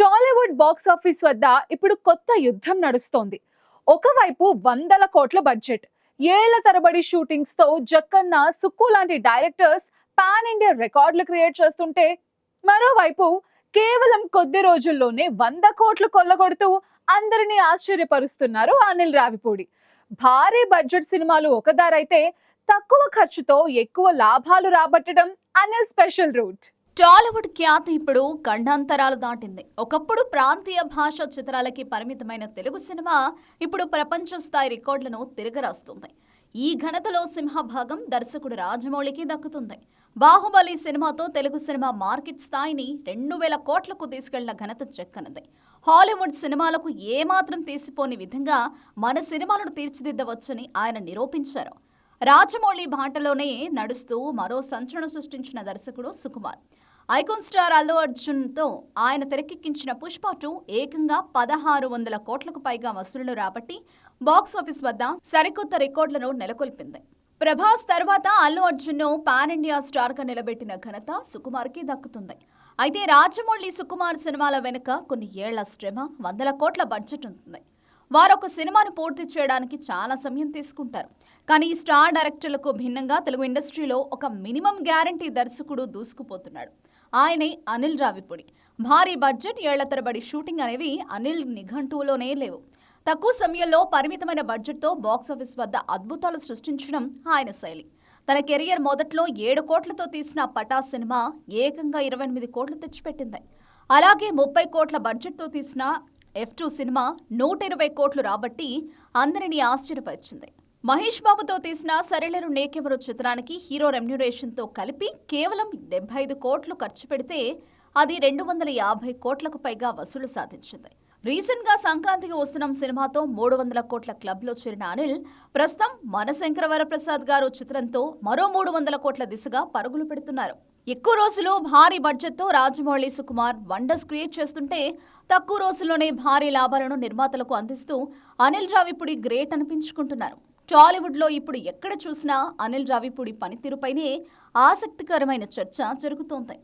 Tollywood box office వద్ద ఇప్పుడు కొత్త యుద్ధం నడుస్తోంది. ఒకవైపు వందల కోట్ల బడ్జెట్ ఏళ్ళ తరబడి షూటింగ్స్తో జక్కన్న సుక్కు లాంటి డైరెక్టర్స్ పాన్ ఇండియా రికార్డులు క్రియేట్ చేస్తుంటే మరోవైపు కేవలం కొద్ది రోజుల్లోనే వంద కోట్లు కొల్లగొడుతూ అందరినీ ఆశ్చర్యపరుస్తున్నారు అనిల్ రావిపూడి. భారీ బడ్జెట్ సినిమాలు ఒకదారైతే తక్కువ ఖర్చుతో ఎక్కువ లాభాలు రాబట్టడం అనిల్ స్పెషల్ రూట్. టాలీవుడ్ ఖ్యాతి ఇప్పుడు ఖండాంతరాలు దాటింది. ఒకప్పుడు ప్రాంతీయ భాష చిత్రాలకి పరిమితమైన తెలుగు సినిమా ఇప్పుడు ప్రపంచ స్థాయి రికార్డులను తిరగరాస్తుంది. ఈ ఘనతలో సింహభాగం దర్శకుడు రాజమౌళికి దక్కుతుంది. బాహుబలి సినిమాతో తెలుగు సినిమా మార్కెట్ స్థాయిని రెండు వేల కోట్లకు తీసుకెళ్ళిన ఘనత చెక్కనది. హాలీవుడ్ సినిమాలకు ఏమాత్రం తీసిపోని విధంగా మన సినిమాలను తీర్చిదిద్దవచ్చని ఆయన నిరూపించారు. రాజమౌళి బాటలోనే నడుస్తూ మరో సంచలనం సృష్టించిన దర్శకుడు సుకుమార్. ఐకాన్ స్టార్ అల్లు అర్జున్తో ఆయన తెరకెక్కించిన పుష్ప టూ ఏకంగా పదహారు వందల కోట్లకు పైగా వసూళ్ళు రాబట్టి బాక్స్ ఆఫీస్ వద్ద సరికొత్త రికార్డులను నెలకొల్పింది. ప్రభాస్ తర్వాత అల్లు అర్జున్ను పాన్ ఇండియా స్టార్గా నిలబెట్టిన ఘనత సుకుమార్కి దక్కుతుంది. అయితే రాజమౌళి సుకుమార్ సినిమాల వెనుక కొన్ని ఏళ్ళ శ్రమ వందల కోట్ల బడ్జెట్ ఉంటుంది. వారు ఒక సినిమాను పూర్తి చేయడానికి చాలా సమయం తీసుకుంటారు. కానీ ఈ స్టార్ డైరెక్టర్లకు భిన్నంగా తెలుగు ఇండస్ట్రీలో ఒక మినిమం గ్యారంటీ దర్శకుడు దూసుకుపోతున్నాడు. ఆయనే అనిల్ రావిపూడి. భారీ బడ్జెట్ ఏళ్ళ తరబడి షూటింగ్ అనేవి అనిల్ నిఘంటువులోనే లేవు. తక్కువ సమయంలో పరిమితమైన బడ్జెట్తో బాక్సాఫీస్ వద్ద అద్భుతాలు సృష్టించడం ఆయన శైలి. తన కెరియర్ మొదట్లో ఏడు కోట్లతో తీసిన పటా సినిమా ఏకంగా ఇరవై ఎనిమిది కోట్లు తెచ్చిపెట్టింది. అలాగే ముప్పై కోట్ల బడ్జెట్తో తీసిన ఎఫ్ టూ సినిమా నూట ఇరవై కోట్లు రాబట్టి అందరినీ ఆశ్చర్యపరిచింది. మహేష్ బాబుతో తీసిన సరళరు నేకెవరు చిత్రానికి హీరో రెమ్యురేషన్తో కలిపి కేవలం డెబ్బై ఐదు కోట్లు ఖర్చు పెడితే అది రెండు వందల యాభై కోట్లకు పైగా వసూలు సాధించింది. రీసెంట్గా సంక్రాంతికి వస్తున్న సినిమాతో మూడు వందల కోట్ల క్లబ్లో చేరిన అనిల్ ప్రస్తుతం మనశంకర వరప్రసాద్ గారు చిత్రంతో మరో మూడు వందల కోట్ల దిశగా పరుగులు పెడుతున్నారు. ఎక్కువ రోజులు భారీ బడ్జెట్తో రాజమౌళి సుకుమార్ వండర్స్ క్రియేట్ చేస్తుంటే తక్కువ రోజుల్లోనే భారీ లాభాలను నిర్మాతలకు అందిస్తూ అనిల్ రావిపూడి గ్రేట్ అనిపించుకుంటున్నారు. టాలీవుడ్లో ఇప్పుడు ఎక్కడ చూసినా అనిల్ రావిపూడి పనితీరుపైనే ఆసక్తికరమైన చర్చ జరుగుతోంది.